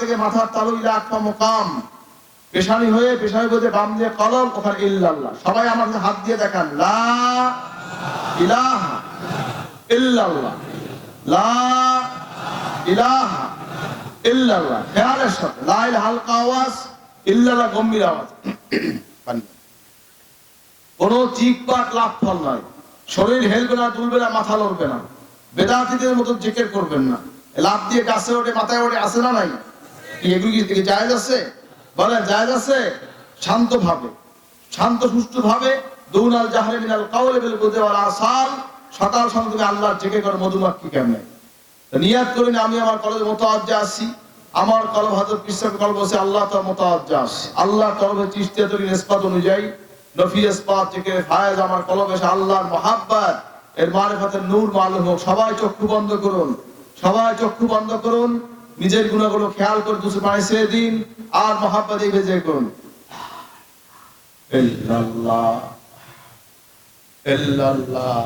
থেকে মাথার তালু ইলা পেশানি হয়ে, পেশানি বলতে বাম দিয়ে কলম, ওখানে ইল্লাল্লাহ। সবাই আমার কাছে হাত দিয়ে দেখান হালকা আওয়াজ গম্ভীর আওয়াজ। কোনো ফল নয় শরীর হেলবে না তুলবে না, মাথা লড়বে না। বেদাতিদের মতো জেকের করবেন না। লাভ দিয়ে গাছে ওঠে, মাথায় ওঠে আসে না নাই? এগুলো কি কি আছে? বলেন, জায়েজ আছে? শান্ত ভাবে শান্ত সুষ্ঠু ভাবে দৌনাল জাহারে মিনাল কাউলে বিল বুদে ওয়াল আসাল, সকাল সন্ধ্যা তুমি আল্লাহর কর মধুমাক্ষী কেমনে? তো নিয়াত করেন, আমি আমার কলেজে মোতাজ্জা আসি আমার কলম হাজর পিসার কলম বসে আল্লাহ তার মোতাজ্জা আসি আল্লাহ কলমে চিস্তিয়া তৈরি নিষ্পাত অনুযায়ী, নফি ইসপাত থেকে ফায়েজ আমার কলম এসে আল্লাহর মহাব্বাত, এর মারেফাতের নূর মালুম হোক, সবাই চক্ষু বন্ধ করুন। সবাই চক্ষু বন্ধ করুন, নিজের গুণাগুলো খেয়াল করে দুশো পানি ছেড়ে দিন, আর মহাপাদি ভেজে করুন ইল্লাল্লাহ ইল্লাল্লাহ।